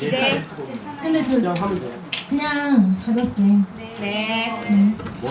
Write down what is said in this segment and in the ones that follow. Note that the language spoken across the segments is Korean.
네. 근데 저 그냥 하면 돼요. 그냥 가볍게. 네. 네. 뭐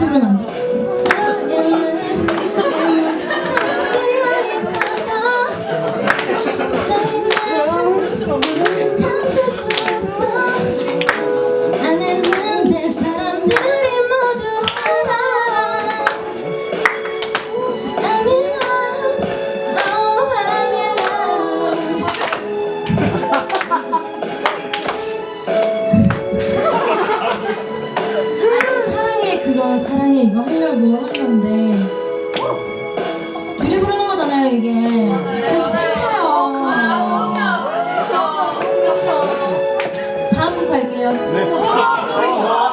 출근합니다. 사랑해. 이거 하려고 한 건데. 둘이 부르는 거잖아요 이게. 그래서 슬퍼요. 다음 곡 갈게요. 네.